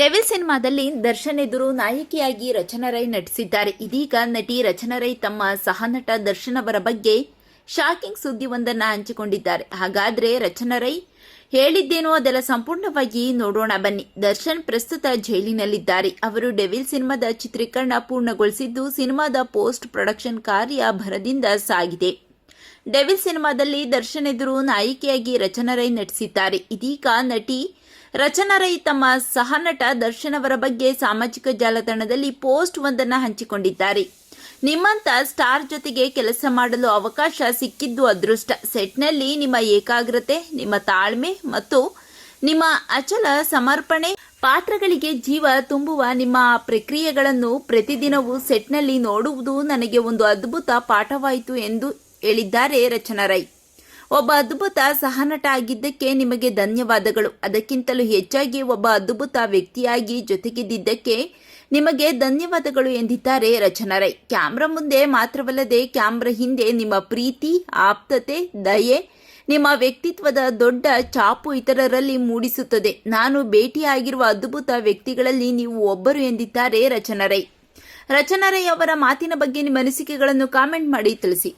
Devil ಸಿನಿಮಾದಲ್ಲಿ ದರ್ಶನ್ ಎದುರು ನಾಯಕಿಯಾಗಿ ರಚನಾ ರೈ ನಟಿಸಿದ್ದಾರೆ. ಇದೀಗ ನಟಿ ರಚನಾ ರೈ ತಮ್ಮ ಸಹನಟ ದರ್ಶನ್ ಅವರ ಬಗ್ಗೆ ಶಾಕಿಂಗ್ ಸುದ್ದಿಯೊಂದನ್ನ ಹಂಚಿಕೊಂಡಿದ್ದಾರೆ. ಹಾಗಾದ್ರೆ ರಚನಾ ರೈ ಹೇಳಿದ್ದೇನು ಅದೆಲ್ಲ ಸಂಪೂರ್ಣವಾಗಿ ನೋಡೋಣ ಬನ್ನಿ. ದರ್ಶನ್ ಪ್ರಸ್ತುತ ಜೈಲಿನಲ್ಲಿದ್ದಾರೆ. ಅವರು ಡೆವಿಲ್ ಸಿನಿಮಾದ ಚಿತ್ರೀಕರಣ ಪೂರ್ಣಗೊಳಿಸಿದ್ದು ಸಿನಿಮಾದ ಪೋಸ್ಟ್ ಪ್ರೊಡಕ್ಷನ್ ಕಾರ್ಯ ಭರದಿಂದ ಸಾಗಿದೆ. ಡೆವಿಲ್ ಸಿನಿಮಾದಲ್ಲಿ ದರ್ಶನ್ ಎದುರು ನಾಯಕಿಯಾಗಿ ರಚನಾ ರೈ ನಟಿಸಿದ್ದಾರೆ. ಇದೀಗ ನಟಿ ರಚನಾ ರೈ ತಮ್ಮ ಸಹನಟ ದರ್ಶನ್ ಅವರ ಬಗ್ಗೆ ಸಾಮಾಜಿಕ ಜಾಲತಾಣದಲ್ಲಿ ಪೋಸ್ಟ್ ಒಂದನ್ನು ಹಂಚಿಕೊಂಡಿದ್ದಾರೆ. ನಿಮ್ಮಂತ ಸ್ಟಾರ್ ಜೊತೆಗೆ ಕೆಲಸ ಮಾಡಲು ಅವಕಾಶ ಸಿಕ್ಕಿದ್ದು ಅದೃಷ್ಟ. ಸೆಟ್ನಲ್ಲಿ ನಿಮ್ಮ ಏಕಾಗ್ರತೆ, ನಿಮ್ಮ ತಾಳ್ಮೆ ಮತ್ತು ನಿಮ್ಮ ಅಚಲ ಸಮರ್ಪಣೆ ಪಾತ್ರಗಳಿಗೆ ಜೀವ ತುಂಬುವ ನಿಮ್ಮ ಪ್ರಕ್ರಿಯೆಗಳನ್ನು ಪ್ರತಿದಿನವೂ ಸೆಟ್ನಲ್ಲಿ ನೋಡುವುದು ನನಗೆ ಒಂದು ಅದ್ಭುತ ಪಾಠವಾಯಿತು ಎಂದು ಹೇಳಿದ್ದಾರೆ ರಚನಾ ರೈ ಒಬ್ಬ ಅದ್ಭುತ ಸಹನಟ ಆಗಿದ್ದಕ್ಕೆ ನಿಮಗೆ ಧನ್ಯವಾದಗಳು. ಅದಕ್ಕಿಂತಲೂ ಹೆಚ್ಚಾಗಿ ಒಬ್ಬ ಅದ್ಭುತ ವ್ಯಕ್ತಿಯಾಗಿ ಜೊತೆಗಿದ್ದಕ್ಕೆ ನಿಮಗೆ ಧನ್ಯವಾದಗಳು ಎಂದಿದ್ದಾರೆ ರಚನಾ ರೈ ಕ್ಯಾಮ್ರಾ ಮುಂದೆ ಮಾತ್ರವಲ್ಲದೆ ಕ್ಯಾಮ್ರಾ ಹಿಂದೆ ನಿಮ್ಮ ಪ್ರೀತಿ, ಆಪ್ತತೆ, ದಯೆ ನಿಮ್ಮ ವ್ಯಕ್ತಿತ್ವದ ದೊಡ್ಡ ಚಾಪು ಇತರರಲ್ಲಿ ಮೂಡಿಸುತ್ತದೆ. ನಾನು ಭೇಟಿಯಾಗಿರುವ ಅದ್ಭುತ ವ್ಯಕ್ತಿಗಳಲ್ಲಿ ನೀವು ಒಬ್ಬರು ಎಂದಿದ್ದಾರೆ ರಚನಾ ರೈ ರಚನಾ ರೈ ಅವರ ಮಾತಿನ ಬಗ್ಗೆ ನಿಮ್ಮ ಅನಿಸಿಕೆಗಳನ್ನು ಕಾಮೆಂಟ್ ಮಾಡಿ ತಿಳಿಸಿ.